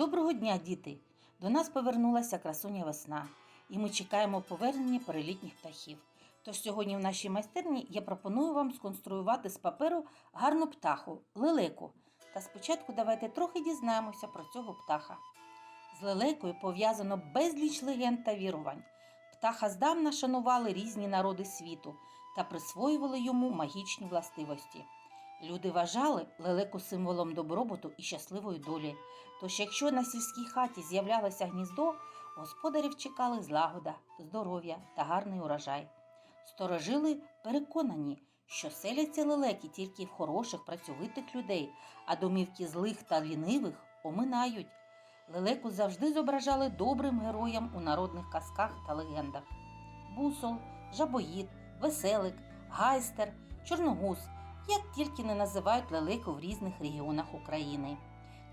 Доброго дня, діти! До нас повернулася красуня весна, і ми чекаємо повернення перелітніх птахів. Тож сьогодні в нашій майстерні я пропоную вам сконструювати з паперу гарну птаху лелеку. Та спочатку давайте трохи дізнаємося про цього птаха. З лелекою пов'язано безліч легенд та вірувань. Птаха здавна шанували різні народи світу та присвоювали йому магічні властивості. Люди вважали лелеку символом добробуту і щасливої долі. Тож, якщо на сільській хаті з'являлося гніздо, господарів чекали злагода, здоров'я та гарний урожай. Сторожили переконані, що селяться лелеки тільки в хороших працьовитих людей, а домівки злих та лінивих оминають. Лелеку завжди зображали добрим героям у народних казках та легендах. Бусол, жабоїд, веселик, гайстер, чорногуз як тільки не називають лелеку в різних регіонах України.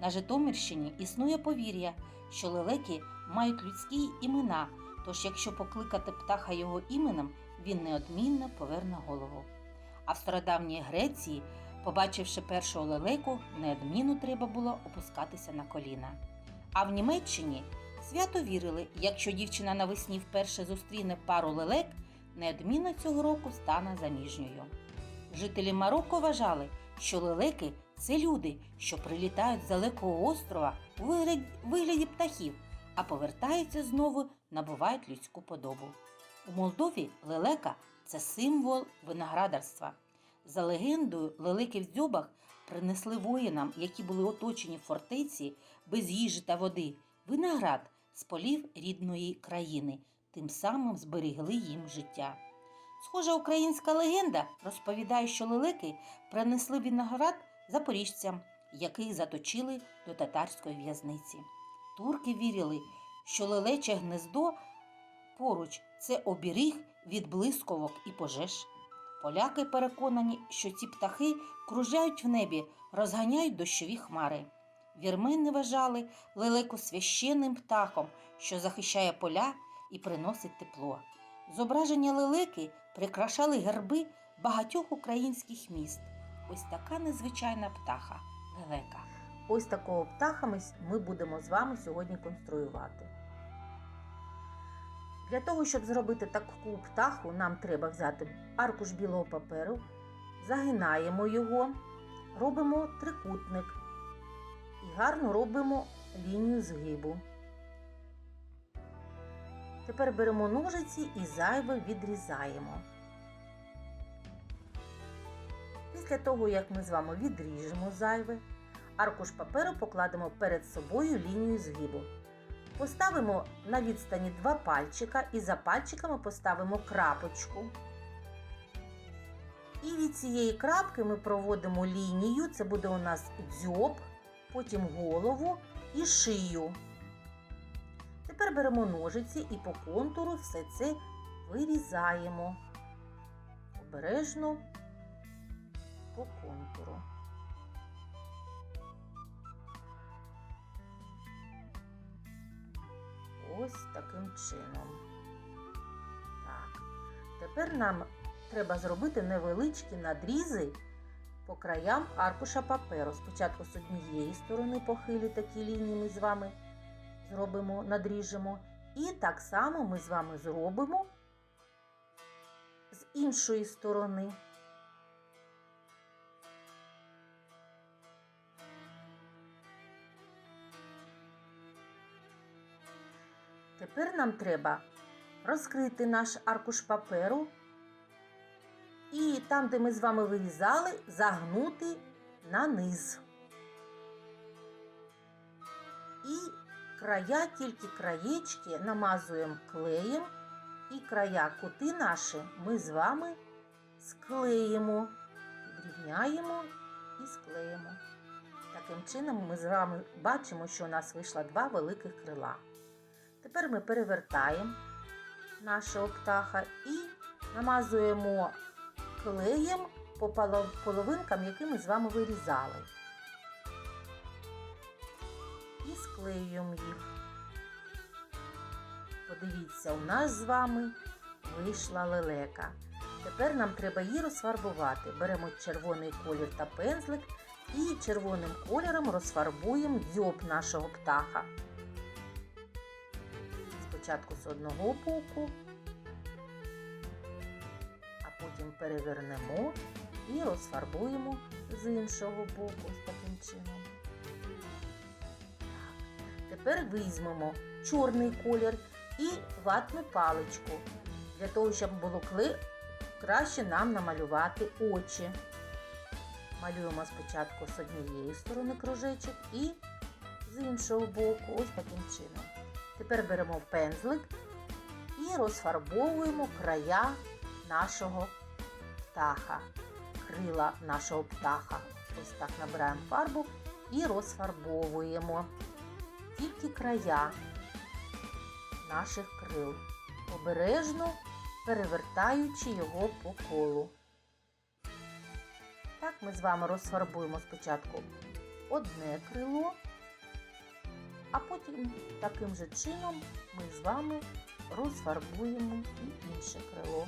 На Житомирщині існує повір'я, що лелеки мають людські імена, тож якщо покликати птаха його іменем, він неодмінно поверне голову. А в стародавній Греції, побачивши першого лелеку, неодмінно треба було опускатися на коліна. А в Німеччині свято вірили, якщо дівчина навесні вперше зустріне пару лелек, неодмінно цього року стане заміжньою. Жителі Марокко вважали, що лелеки це люди, що прилітають з далекого острова у вигляді, птахів, а повертаються знову, набувають людську подобу. У Молдові лелека це символ виноградарства. За легендою, лелеки в дзьобах принесли воїнам, які були оточені в фортеці без їжі та води, виноград з полів рідної країни, тим самим зберегли їм життя. Схожа українська легенда розповідає, що лелеки принесли виноград запоріжцям, яких заточили до татарської в'язниці. Турки вірили, що лелече гнездо поруч це оберіг від блискавок і пожеж. Поляки переконані, що ці птахи кружають в небі, розганяють дощові хмари. Вірмени вважали лелеку священним птахом, що захищає поля і приносить тепло. Зображення лелеки прикрашали герби багатьох українських міст. Ось така незвичайна птаха лелека. Ось такого птаха ми, будемо з вами сьогодні конструювати. Для того, щоб зробити таку птаху, нам треба взяти аркуш білого паперу, загинаємо його, робимо трикутник і гарно робимо лінію згибу. Тепер беремо ножиці і зайве відрізаємо. Після того, як ми з вами відріжемо зайве, аркуш паперу покладемо перед собою лінію згибу. Поставимо на відстані два пальчика і за пальчиками поставимо крапочку. І від цієї крапки ми проводимо лінію, це буде у нас дзьоб, потім голову і шию. Тепер беремо ножиці і по контуру все це вирізаємо обережно по контуру. Ось таким чином. Так. Тепер нам треба зробити невеличкі надрізи по краям аркуша паперу. Спочатку з однієї сторони похилі такі лінії ми з вами зробимо, надріжемо. І так само ми з вами зробимо з іншої сторони. Тепер нам треба розкрити наш аркуш паперу і там, де ми з вами вирізали, загнути на низ. І края, тільки краєчки намазуємо клеєм і края кути наші ми з вами склеїмо, підрівняємо і склеїмо. Таким чином ми з вами бачимо, що у нас вийшло два великих крила. Тепер ми перевертаємо нашого птаха і намазуємо клеєм по половинкам, які ми з вами вирізали. І склеюємо їх. Подивіться, у нас з вами вийшла лелека. Тепер нам треба її розфарбувати. Беремо червоний колір та пензлик І червоним кольором розфарбуємо дзьоб нашого птаха. Спочатку з одного боку, а потім перевернемо і розфарбуємо з іншого боку ось таким чином. Тепер візьмемо чорний колір і ватну паличку для того, щоб було краще нам намалювати очі. Малюємо спочатку з однієї сторони кружечок і з іншого боку, ось таким чином. Тепер беремо пензлик і розфарбовуємо края нашого птаха, крила нашого птаха. Ось так набираємо фарбу і розфарбовуємо тільки края наших крил, обережно перевертаючи його по колу. Так ми з вами розфарбуємо спочатку одне крило, а потім таким же чином ми з вами розфарбуємо і інше крило.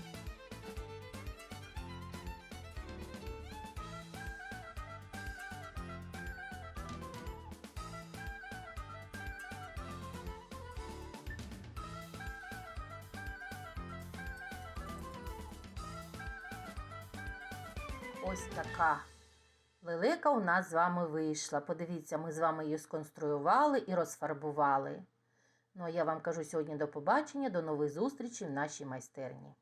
Ось така лелека у нас з вами вийшла. Подивіться, ми з вами її сконструювали і розфарбували. Ну а я вам кажу сьогодні до побачення, до нових зустрічей в нашій майстерні.